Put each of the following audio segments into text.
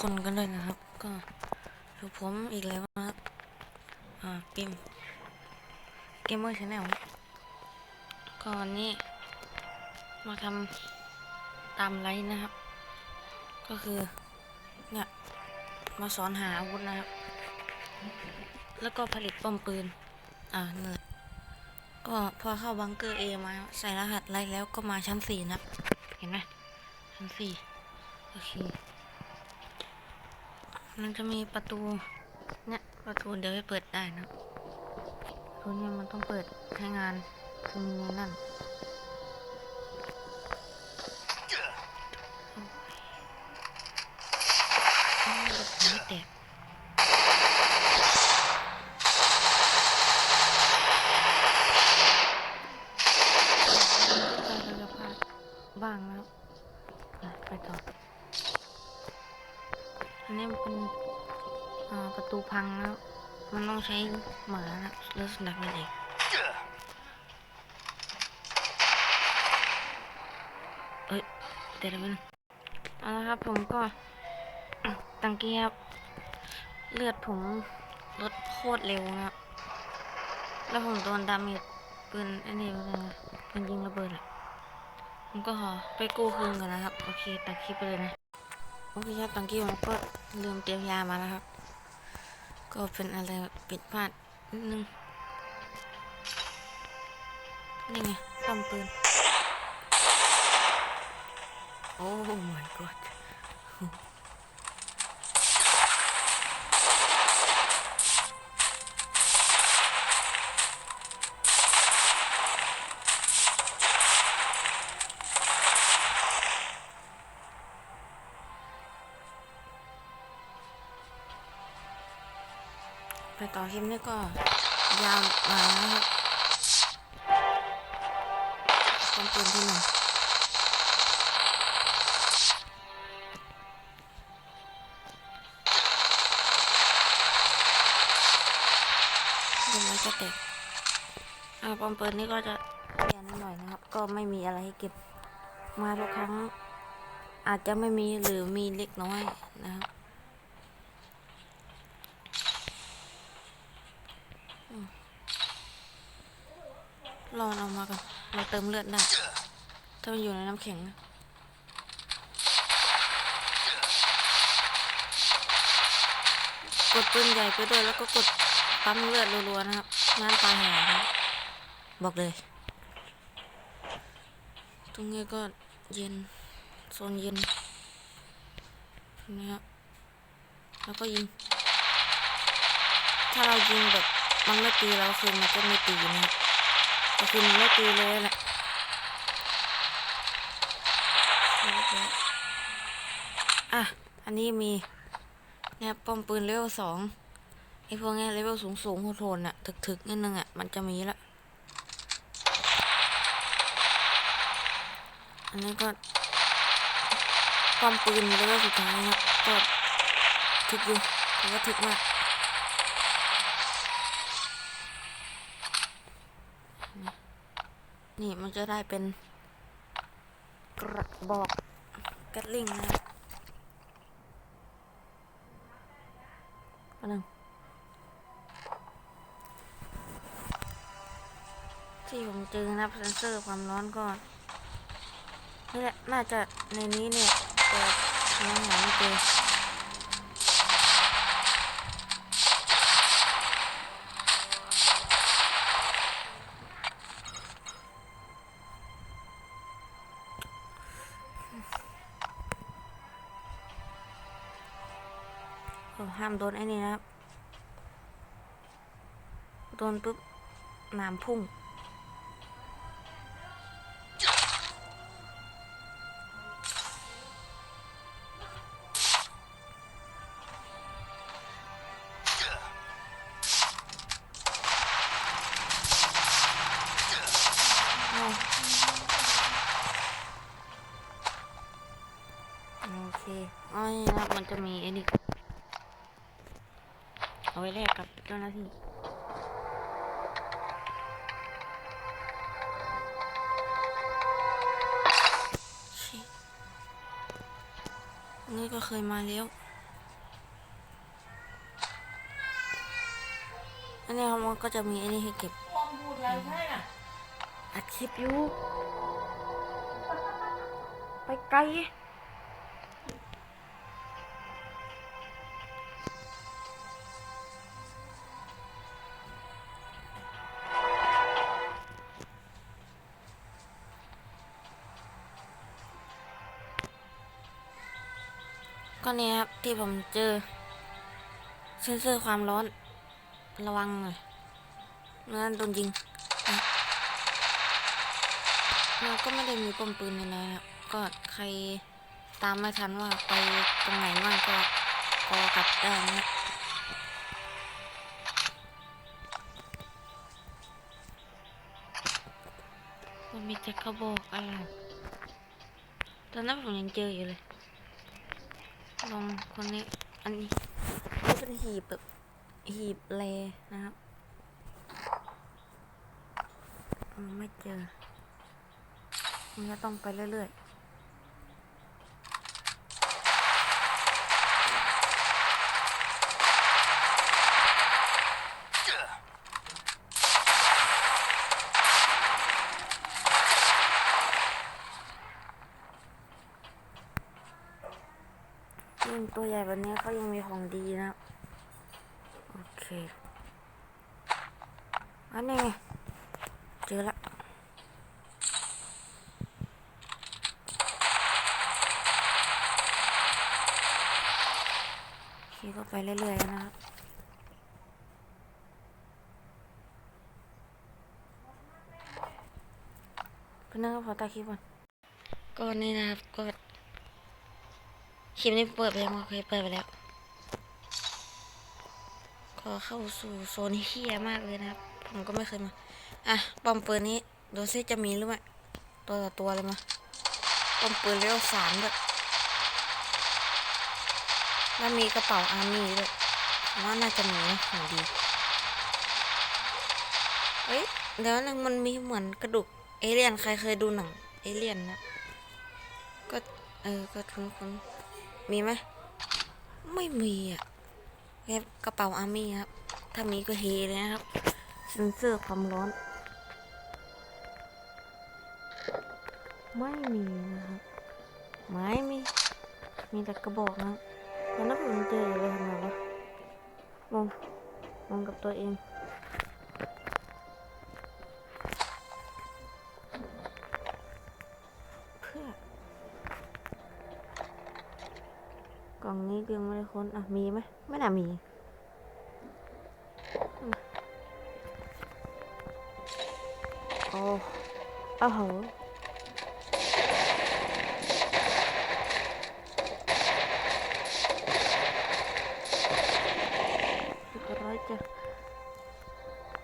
คนกันด้วยนะครับ ก็อยู่ผมอีกแล้วนะครับ อ่าเกมเกมเมอร์ชาแนลก็วันนี้ มาทำตามไลน์นะครับ ก็คือเนี่ยมาสอนหาอาวุธนะครับ แล้วก็ผลิตป้อมปืน อ่าเนิร์ดก็พอเข้าบังเกอร์เอมาใส่รหัสไลน์แล้วก็มาชั้นสี่นะเห็นไหมชั้นสี่โอเค มันจะมีประตู เนี่ย ประตูเดี๋ยวไปเปิดได้นะประตูเนี่ยมันต้องเปิดใช้งานคือมีในนั่น เกียบเลือดผมลดโคตรเร็วนะครับแล้วผมโดนดาเมจปืนอันนี้นนะปืนยิงระเบิดอะผมก็ขอไปกู้คืนก่อนนะครับ โอเคตัดคลิปไปเลยนะ โอเคครับตังกี้ผมก็ลืมเตรียมยามาแล้วครับ ก็เป็นอะไรผิดพลาดนิดนึงนี่ไงป้อมปืน โอ้ my god ไปต่อคลิปนี้ก็ยาวมาครับป้อมปืนที่หนึ่งเดี๋ยวมันจะแตกอ่าปอมเปืนนี่ก็จะเปลี่ยนนิดหน่อยนะครับ ก็ไม่มีอะไรให้เก็บมาทุกครั้ง อาจจะไม่มีหรือมีเล็กน้อยนะครับ รอมันออกมาก่อนเราเติมเลือดได้ถ้ามันอยู่ในน้ำแข็งนะกดปืนใหญ่ไปด้วยแล้วก็กดปั๊มเลือดรัวๆนะครับน้ำตายหายครับบอกเลย ตรงนี้ก็เย็นโซนเย็นนะครับแล้วก็ยิง ถ้าเรายิงแบบมันไม่ตีเราคือมันก็ไม่ตีนะครับ คือมันไม่ตีเลยแหละอะ อันนี้มีเนี่ยป้อมปืนเลเวลสองไอ้พวกเนี้ยเลเวลสูงสูงโหดๆน่ะถึกๆนิดนึงอะมันจะมีละ อันนี้ก็ป้อมปืนเลเวลสุดท้ายครับก็ถึกอยู่แต่ว่าถึกมาก จะได้เป็นกระบอกแกตลิงนะครับอันนึงที่ผมเจอนะครับเซนเซอร์ความร้อนก็นี่แหละ น่าจะในนี้เนี่ยแต่ยังหาไม่เจอ ห้ามโดนไอ้นี่นะครับ โดนปุ๊บน้ำพุ่ง โอเคอ๋อนี่นะครับมันจะมีไอ้นี่าไว้แลกกับเจ้าหน้าที่นี่ก็เคยมาแล้ว อันนี้มันก็จะมีอันนี้ให้เก็บอัดคลิปอยู่ ไปไกล ก็เนี่ยครับ ที่ผมเจอ เซนเซอร์ความร้อน ระวังหน่อยไม่นโดนยิงเราก็ไม่ได้มีป้อมปืนอะไรนะครับก็ใครตามไม่ทันว่าไปตรงไหนบ้างก็กอกลับได้นะมันมีแต่กระบอกอะไรตอนนั้นผมยังเจออยู่เลย ลองคนนี้ อันนี้นี่เป็นหีบแบบหีบแลนะครับอืมไม่เจอ มันก็ต้องไปเรื่อยๆยิ่งตั วใหญ่แบบนี้เขายังมีของดีนะครับโอเค อันนี้ไงเจอละขี่ก็ไปเรื่อยๆนะครับเพื่อนก็ขอตาคลิปก่อนก็นี่นะครับก็ คลิปนี้เปิดไปยังเคยเปิดไปแล้วก็เข้าสู่โซนเฮียมากเลยนะครับ ผมก็ไม่เคยมา อะปอมปืนนี้โดนเซจะมีหรือไม่ตัวต่อตัวเลยมาปอมปืนเลเวลสามด้วยแล้วมีกระเป๋าอาร์มี่ด้วยผมว่าน่าจะมีนะของดี เฮ้ยเดี๋ยวนึงมันมีเหมือนกระดูกเอเลี่ยนใครเคยดูหนังเอเลี่ยนนะ ก็ เออ ก็ทุนคน มีไหมไม่มีอะแค่กระเป๋าอาร์มี่ครับ ถ้ามีก็เฮเลยนะครับเซนเซอร์ความร้อน ไม่มีนะครับ ไม่มี มีแต่กระบอกนะครับตอนนั้นผมเจออยู่เลยทำไมวะงงงงกับตัวเอง นี้ยังไม่ได้ค้น อะ มีไหมไม่น่ามีอืมโอ้โอ้โหร้อยจ้ะ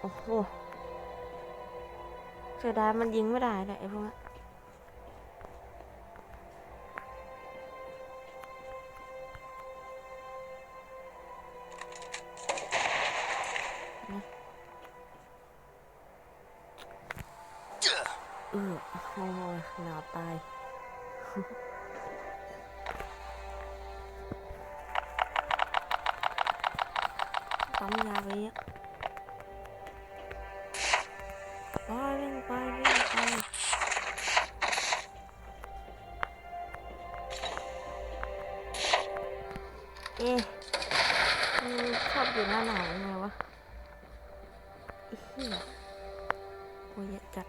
โอ้โหเสียดายมันยิงไม่ได้เลยไอ้พวก ยเยอะจัด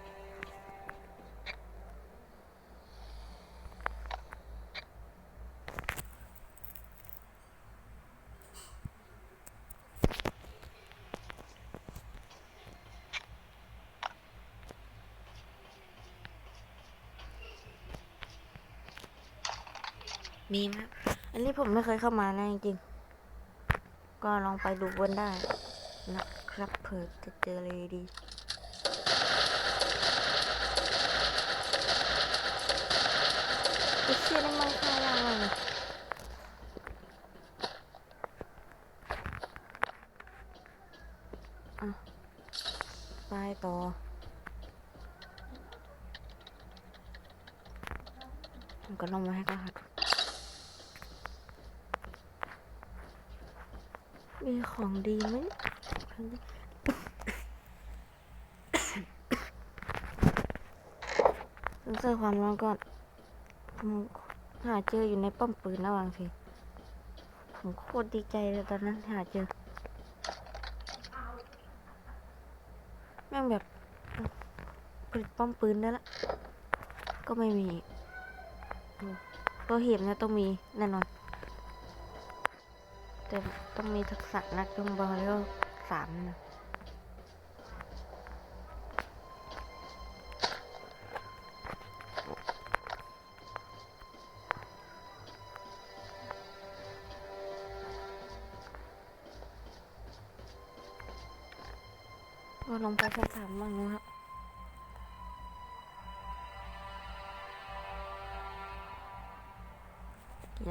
มีไหมอันนี้ผมไม่เคยเข้ามานะจริงๆ ก็ลองไปดูบนได้นะครับเผื่อจะเจออะไรดี ไปต่อ ก็ลงมาให้ก็หัดมีของดีไหมเซอร์ความร้อนก่อนหาเจออยู่ในป้อมปืนระหว่างทีผมโคตรดีใจเลยตอนนั้นหาเจอ มปืนได้ละ ก็ไม่มีตัวเห็บเนี่ยต้องมีแน่นอน แต่ต้องมีทักษะนักจงบอลแล้วสามนะ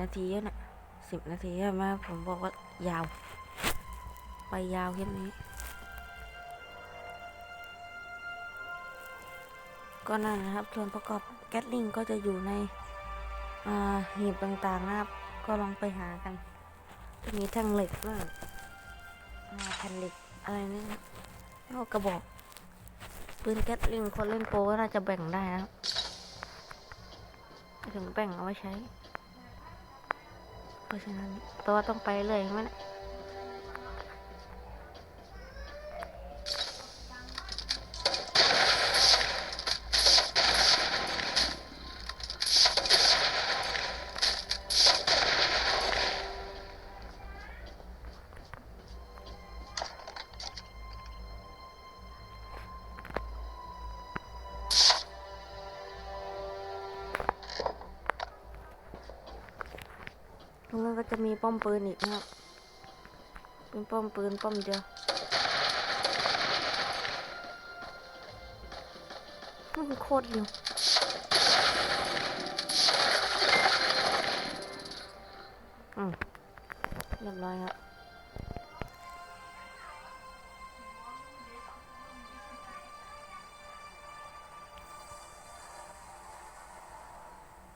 นาทีแล้วน่ะสิบนาทีใช่ไหมผมบอกว่ายาว ไปยาวแค่นี้ ก็นั่นนะครับส่วนประกอบแก๊สลิงก็จะอยู่ในหีบต่างๆนะครับ ก็ลองไปหากัน มีแท่งเหล็กบ้างอ่าแผ่นเหล็กอะไรนี่นะแล้วกระบอกปืนแก๊สลิงคนเล่นโปก็น่าจะแบ่งได้นะถึงแบ่งเอาไว้ใช้ เพราะฉะนั้นตัวต้องไปเลยใช่ไหมเนี่ย จะมีป้อมปืนอีกนะครับเป็นป้อมปืนป้อมเดียวมันโคตรเร็วอืมเรียบร้อยครับ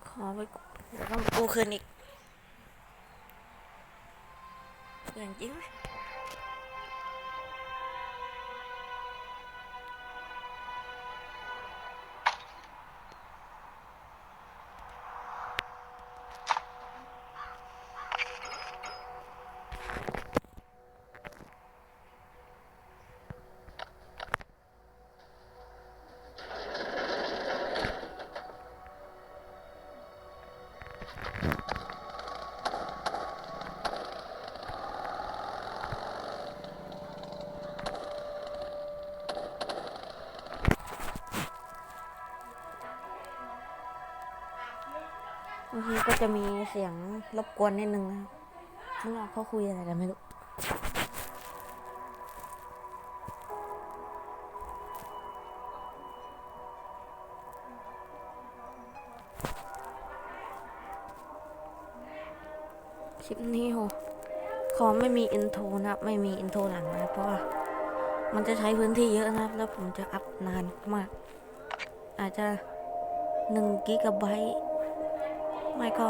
ขอไปเดี๋ยวต้องกู้คืนอีก อย่างทีก็จะมีเสียงรบกวนนิดนึงนะครับข้างนอกเขาคุยอะไรกันไม่รู้คลิปนี้โหขอไม่มีอินโทรนะครับ ไม่มีอินโทรหลังนะเพราะว่ามันจะใช้พื้นที่เยอะนะครับ แล้วผมจะอัพนานมาก อาจจะหนึ่งกิกะไบต์ ไม่ก็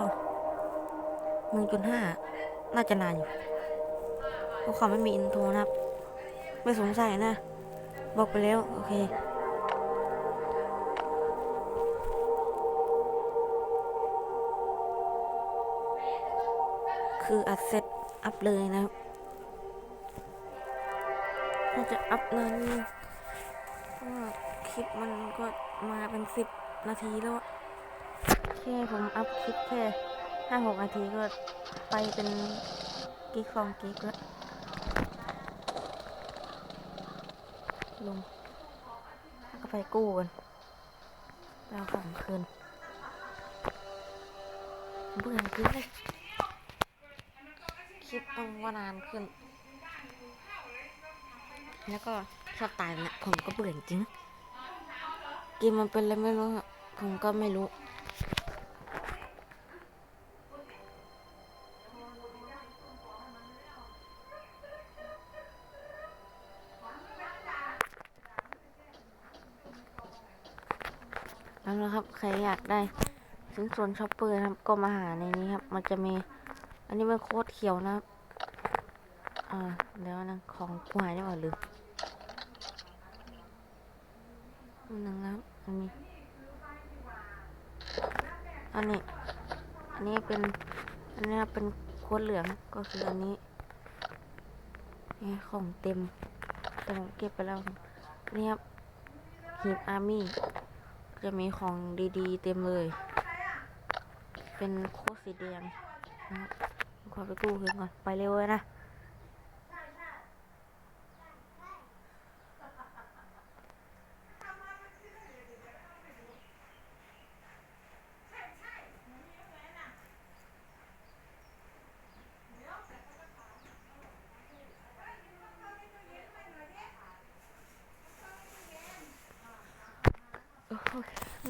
หนึ่งจุดห้าน่าจะนานอยู่เพราะเขาไม่มีอินโทรนะครับ ไม่สงสัยนะ บอกไปแล้ว โอเคคืออัดเสร็จอัพเลยนะครับน่าจะอัพนานคลิปมันก็มาเป็นสิบนาทีแล้วอะ แค่ผมอัพคลิปแค่ห้าหกนาทีก็ไปเป็นกิกสองกิกแล้วลงก็ไปกู้กันแล้วของคืนเบื่อจริงเลยคลิปต้องว่านานขึ้น แล้วก็สไตล์เนี่ยผมก็เบื่อจริงเกมมันเป็นอะไรไม่รู้ผมก็ไม่รู้ ใครอยากได้ชิ้นส่วนช็อปเปอร์ครับ ก็มาหาในนี้ครับ มันจะมี อันนี้เป็นโค้ดเขียวนะครับอ่าเดี๋ยวนะของกูหายได้ป่าลืมอันหนึ่งนะครับอันนี้ อันนี้ อันนี้เป็น อันนี้เป็นโค้ดเหลืองก็คืออันนี้นี่ของเต็มแต่ผมเก็บไปแล้วนี่ครับฮีบอาร์มี่ จะมีของดีๆ เต็มเลย เป็นโค้ดสีแดงนะครับขอไปกู้คืนก่อน ไปเร็วเลยนะ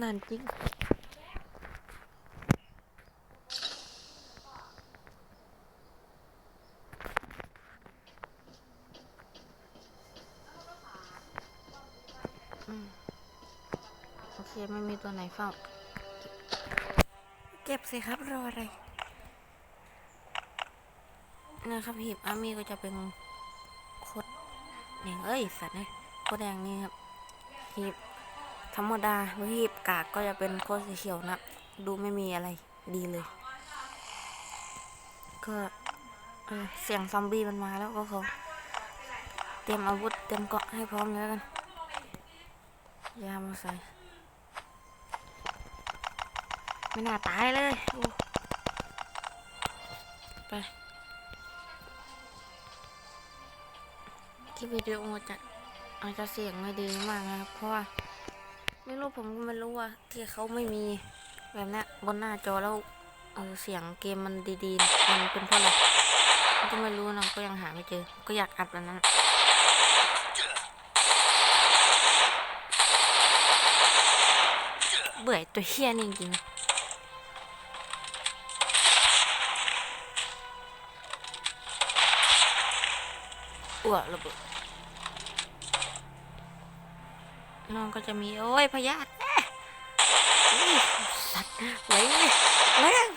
นานจริงอืมโอเค ไม่มีตัวไหนเฝ้า เก็บสิครับ รออะไร นะครับหีบอาร์มี่ก็จะเป็นโคดแดงเอ้ย สัตว์เนี่ยโคดแดงนี่ครับหีบ ธรรมดาหรือหีบกากก็จะเป็นโคตรสีเขียวนะ ดูไม่มีอะไรดีเลย ก็เสียงซอมบี้มันมาแล้วก็เขาเตรียมอาวุธเตรียมเกราะให้พร้อมแล้วกันยามาใส่ไม่น่าตายเลยไปคลิปวิดีโอจะอาจจะเสียงไม่ดีมากนะครับ เพราะว่า ไม่รู้ผมก็ไม่รู้ว่าที่เขาไม่มีแบบนี้บนหน้าจอแล้วเออเสียงเกมมันดีๆ มันเป็นเพราะอะไรก็ไม่รู้นะก็ยังหาไม่เจอ ก็อยากอัดแบบนั้นเบื่อตัวเฮี้ยนจริงๆอ้วระเบิด น้องก็จะมีโอ้ยพยาธิแน่อุ้ยสัตว์ไหลเลยแรง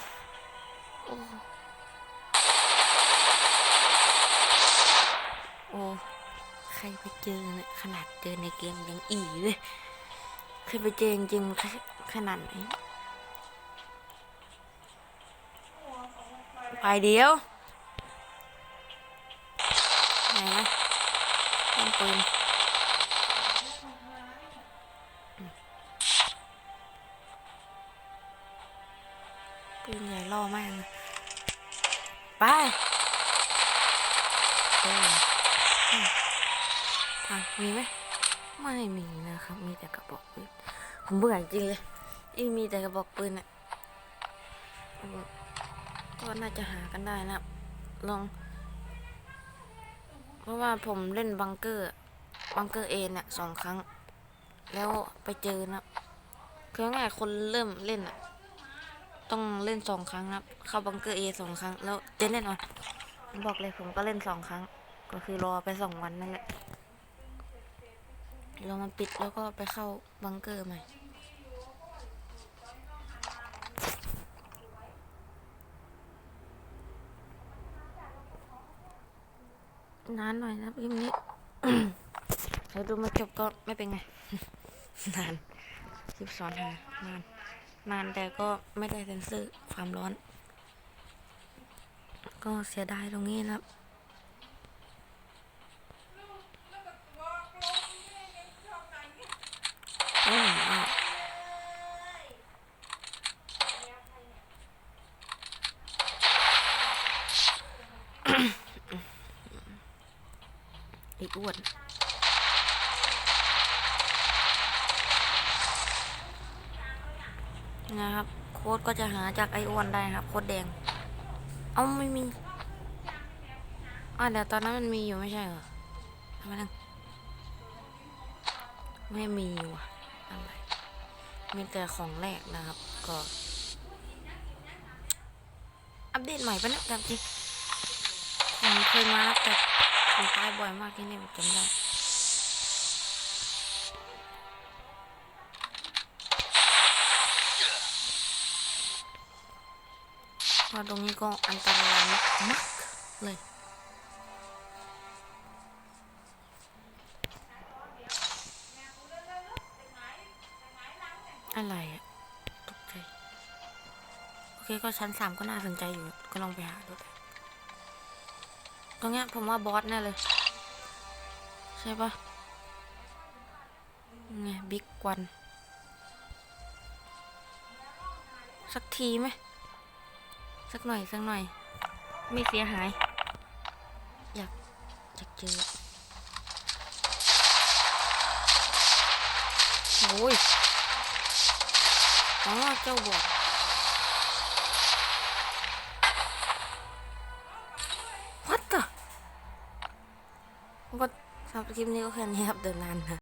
โอ้โอ้ใครไปเจอเนี่ยขนาดเจอในเกมยังอีเลยเคยไปเจอจริงๆขนาดไหนไปเดียวไหนนะต้นปืนปืน ใหญ่ล่อมากเลยไปเอออืมทางมีไหมไม่มีนะครับ มีแต่กระบอกปืนผมเบื่อจริงเลยอีมีแต่กระบอกปืนอะอืมก็น่าจะหากันได้นะลอง เพราะว่าผมเล่นบังเกอร์อะบังเกอร์เอเนี่ยสองครั้ง แล้วไปเจอนะคือง่ายๆคนเริ่มเล่นอะ ต้องเล่นสองครั้งครับ เข้าบังเกอร์เอสองครั้ง แล้วเจะแน่นอนผมบอกเลยผมก็เล่นสองครั้ง ก็คือรอไปสองวันนั่นแหละเรามาปิดแล้วก็ไปเข้าบังเกอร์ใหม่นานหน่อยนะพิมนี้เราดูมาจบก็ไม่เป็นไง นานคลิปสอนหานาน นานแต่ก็ไม่ได้เซ็นเซอร์ความร้อน ก็เสียดายตรงนี้นะครับโอ้ยอะไอ้อ้วน ก็จะหาจากไอ้อ้วนได้ครับโคดแดง เอาไม่มีอ่าเดี๋ยวตอนนั้นมันมีอยู่ไม่ใช่เหรอทำไมนั่งไม่มีว่ะอะไรมีแต่ของแรกนะครับ ก็ อัปเดตใหม่ปะเนี่ยจำจริงผมเคยมาแล้วแต่ผมตายบ่อยมากที่นี่ผมจำได้ เพราตรงนี้ก็อันตรายมากเลยอะไรอะตกใจโอเคก็ชั้นสามก็น่าสนใจอยู่ ก็ลองไปหาดูตรงเนี้ยผมว่าบอสแน่เลย ใช่ปะไงบิ๊กวัน สักทีไหม สักหน่อยสักหน่อย ไม่เสียหาย อยากอยากเจอโอ้ยอ๋อเจ้าบอด What the ก็สำหรับคลิปนี้ก็แค่นี้ครับเดินนานนะ